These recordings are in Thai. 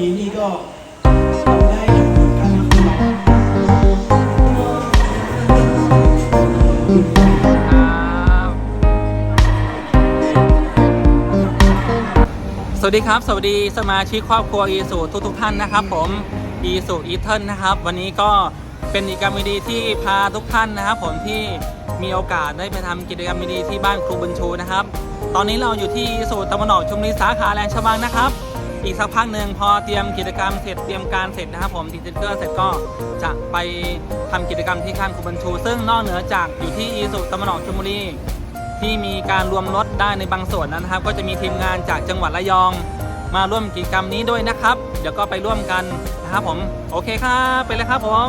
ดีนี่ก็เราได้การนำตัวเราสวัสดีครับ สวัสดีสมาชิกครอบครัวอีสุทุกทุกๆท่านนะครับ ผมอีสุอีเทิลนะครับ วันนี้ก็เป็นกิจกรรมดีๆที่พาทุกท่านนะครับ ผมที่มีโอกาสได้ไปทำกิจกรรมดีๆที่บ้านครูบุญชูนะครับ ตอนนี้เราอยู่ที่อีสุตะวันออกชุมรีสาขาแลนด์ชบางนะครับ อีกสักพักหนึ่งพอเตรียมกิจกรรมเสร็จเตรียมการเสร็จนะครับผมติดสติ๊กเกอร์เสร็จก็จะไปทำกิจกรรมที่ข้างคุบันชู ซึ่งนอกเหนือจากอยู่ที่อีสุตะนออกชุมรีที่มีการรวมรถได้ในบางส่วนนะครับ ก็จะมีทีมงานจากจังหวัดระยอง มาร่วมกิจกรรมนี้ด้วยนะครับ เดี๋ยวก็ไปร่วมกันนะครับผมโอเคครับไปเลยครับผม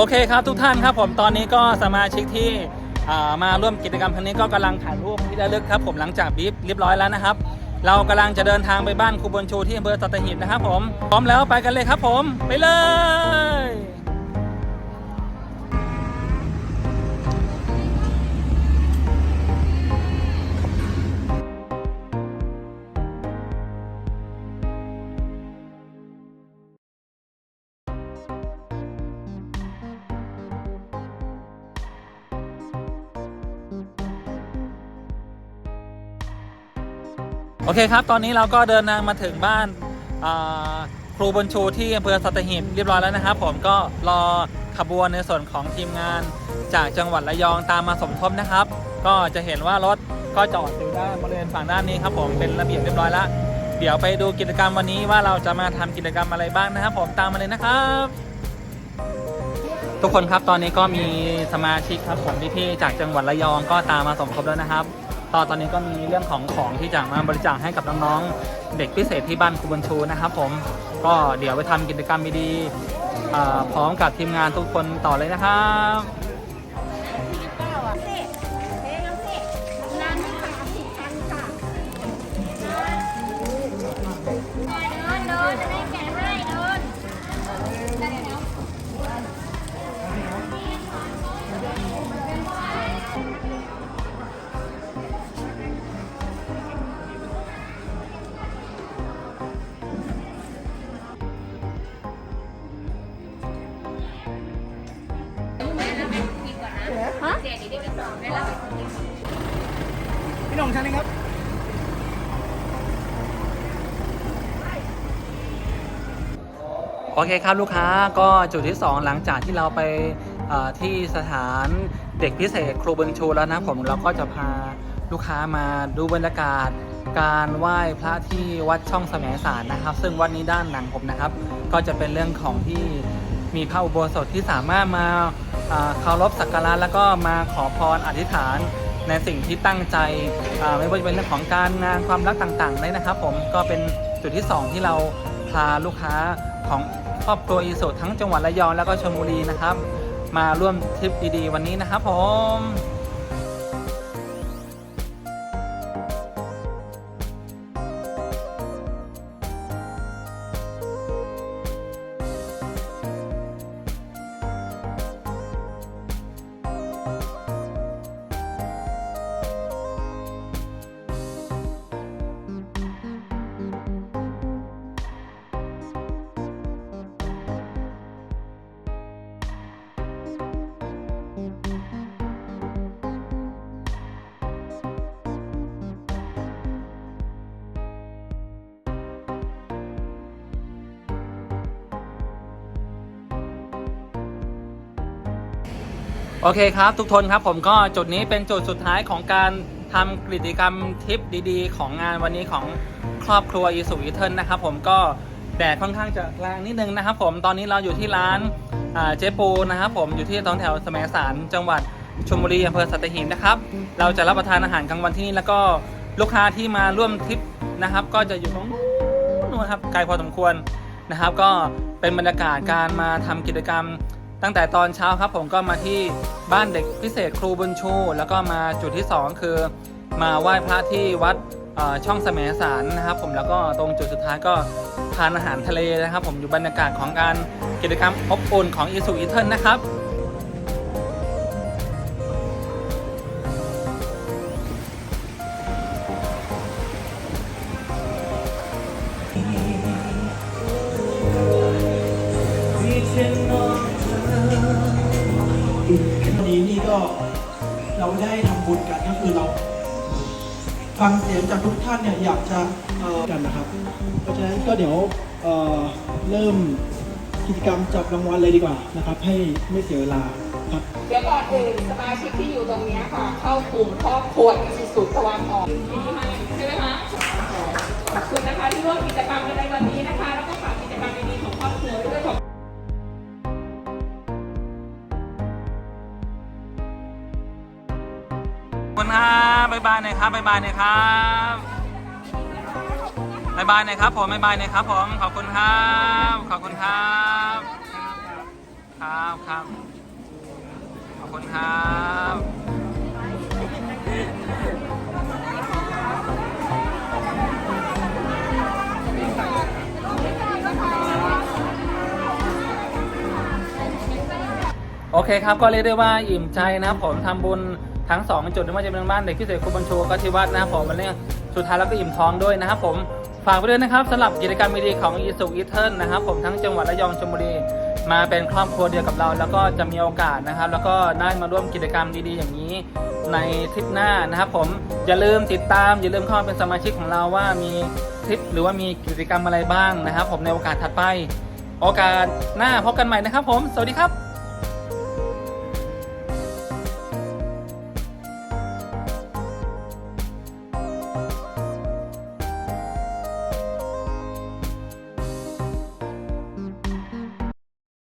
โอเคครับทุกท่านครับผมตอนนี้ก็สมาชิกที่มาร่วมกิจกรรมครั้งนี้ก็กำลังถ่ายรูปที่ระลึกครับผมหลังจากบีบเรียบร้อยแล้วนะครับ เรากำลังจะเดินทางไปบ้านครูบนชูที่อำเภอสัตหีบนะครับผมพร้อมแล้วไปกันเลยครับผมไปเลย อเคครับ ตอนนี้เราก็เดินทางมาถึงบ้านครูบนชูที่อำเภอสัตหีบเรียบร้อยแล้วนะครับ ผมก็รอขบวนในส่วนของทีมงาน จากจังหวัดระยองตามมาสมทบนะครับ ก็จะเห็นว่ารถก็จอดอยู่ด้านบริเวณฝั่งด้านนี้ครับผมเป็นระเบียบเรียบร้อยแล้วเดี๋ยวไปดูกิจกรรมวันนี้ว่าเราจะมาทำกิจกรรมอะไรบ้างนะครับ ผมตามมาเลยนะครับ ทุกคนครับตอนนี้ก็มีสมาชิกครับผมพี่ๆจากจังหวัดระยองก็ตามมาสมทบแล้วนะครับ ตอนตอนนี้ก็มีเรื่องของของที่จะมาบริจาคให้กับน้องๆเด็กพิเศษที่บ้านครูบัญชูนะครับผมก็เดี๋ยวไปทำกิจกรรมดีๆพร้อมกับทีมงานทุกคนต่อเลยนะครับ พี่หน้องชั้นนี้ครับโอเคครับลูกค้าก็จุดที่ 2 หลังจากที่เราไปที่สถานเด็กพิเศษครูบุญชูแล้วนะผมเราก็จะพาลูกค้ามาดูบรรยากาศ การไหว้พระที่วัดช่องแสมสารนะครับ ซึ่งวัดนี้ด้านหลังผมนะครับ ก็จะเป็นเรื่องของที่ มีพระอุโบสถที่สามารถมาเคารพสักการะแล้วก็มาขอพรอธิษฐานในสิ่งที่ตั้งใจไม่ว่าจะเป็นเรื่องของการงานความรักต่างๆเลยนะครับ ผมก็เป็นจุดที่สองที่เราพาลูกค้าของครอบครัวอีสุทั้งจังหวัดระยองแล้วก็ชลบุรีนะครับ มาร่วมทริปดีๆวันนี้นะครับผม โอเคครับทุกคนครับผมก็จุดนี้เป็นจุดสุดท้ายของการทำกิจกรรมทริปดีๆ ของงานวันนี้ของครอบครัวอีสุอีเทิลนะครับผมก็แดดค่อนข้างจะแรงนิดนึงนะครับผมตอนนี้เราอยู่ที่ร้านเจ๊ปูนะครับผมอยู่ที่ตรงแถวแสมสารจังหวัดชลบุรีอำเภอสัตหีบนะครับเราจะรับประทานอาหารกลางวันที่นี่แล้วก็ลูกค้าที่มาร่วมทริปนะครับ ก็จะอยู่ตรงนู้นนะครับไกลพอสมควรนะครับ ก็เป็นบรรยากาศการมาทำกิจกรรม ตั้งแต่ตอนเช้าครับผมก็มาที่บ้านเด็กพิเศษครูบุญชู แล้วก็มาจุดที่ 2 คือ มาไหว้พระที่วัดช่องแสมสารนะครับ ผมแล้วก็ตรงจุดสุดท้ายก็พานอาหารทะเลนะครับ ผมอยู่บรรยากาศของการกิจกรรมอบอุ่นของอีสุอีเทิลนะครับ วันนี้นี่ก็เราได้ทำบุญกันก็คือเรา ฟังเสียงจากทุกท่านเนี่ยอยากจะเอ่อกันนะครับ เพราะฉะนั้นก็เดี๋ยวเเริ่มกิจกรรมจับรางวัลเลยดีกว่านะครับ ให้ไม่เสียเวลาครับเดี๋ยวก่อนอื่นสมาชิกที่อยู่ตรงนี้ค่ะ เข้ากลุ่มครอบครัวอิสุตะวันออกดีไหมใช่ไหมคะขอบคุณนะคะที่ร่วมกิจกรรมายบายน่อยครับบ๊ายบายน่อยครับบ๊ายบายน่อยครับผมบ๊ายบายน่อยครับผมขอบคุณครับขอบคุณครับครับครับขอบคุณครับโอเคครับก็เรียกได้ว่าอิ่มใจนะครับผมทำบุญ ทั้ง 2 จุดไม่ว่าจะเป็นบ้านเด็กพิเศษครูบัญชูก็ที่วัดนะครับผมวันนี้สุดท้ายแล้วก็อิ่มท้องด้วยนะครับผมฝากไปด้วยนะครับสำหรับกิจกรรมดีๆของอีสุอีเทิลนะครับผมทั้งจังหวัดระยองชลบุรีมาเป็นครอบครัวเดียวกับเรา แล้วก็จะมีโอกาสนะครับ แล้วก็ได้มาร่วมกิจกรรมดีๆ อย่างนี้ ในทริปหน้านะครับผมอย่าลืมติดตามอย่าลืมเข้าเป็นสมาชิกของเราว่ามีทริปหรือว่ามีกิจกรรมอะไรบ้างนะครับ ผมในโอกาสถัดไป โอกาสหน้าพบกันใหม่นะครับ ผมสวัสดีครับ